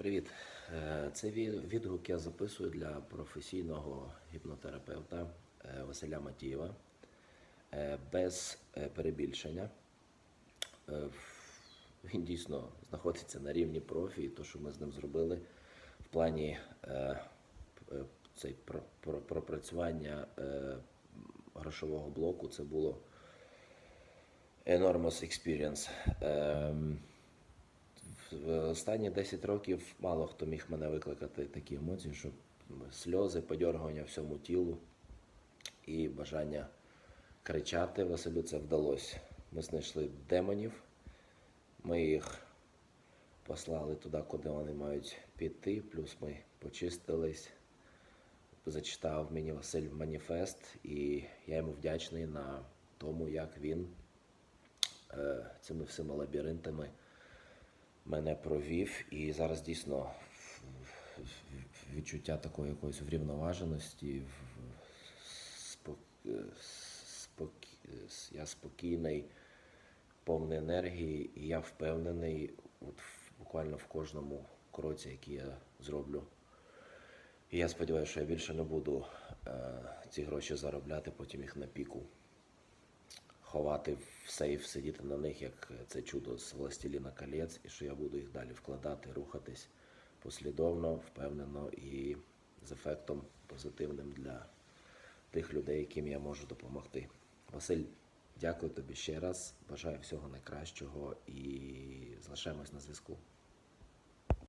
Привіт. Е, Цей відгук я записую для професійного гіпнотерапевта е, Василя Матієва Е, без перебільшення. Він дійсно знаходиться на рівні профі, і то, що ми з ним зробили в плані цей про- про- пропрацювання грошового блоку, це було enormous experience. В останні 10 років мало хто міг мене викликати такі емоції, що сльози, подьоргування всьому тілу і бажання кричати. Василю це вдалося. Ми знайшли демонів, ми їх послали туди, куди вони мають піти, плюс ми почистились. Зачитав мені Василь маніфест, і я йому вдячний на тому, як він е, цими всіма лабіринтами мене провів, і зараз дійсно відчуття такої якоїсь врівноваженості, спок- е, спокі- с- я спокійний, повний енергії, і я впевнений от буквально в кожному кроці, який я зроблю. І я сподіваюся, що я більше не буду е, ці гроші заробляти, потім їх на піку ховати в сейф, сидіти на них, як це чудо з властіліна колець, і що я буду їх далі вкладати, рухатись послідовно, впевнено і з ефектом позитивним для тих людей, яким я можу допомогти. Василь, дякую тобі ще раз. Бажаю всього найкращого і залишаємось на зв'язку.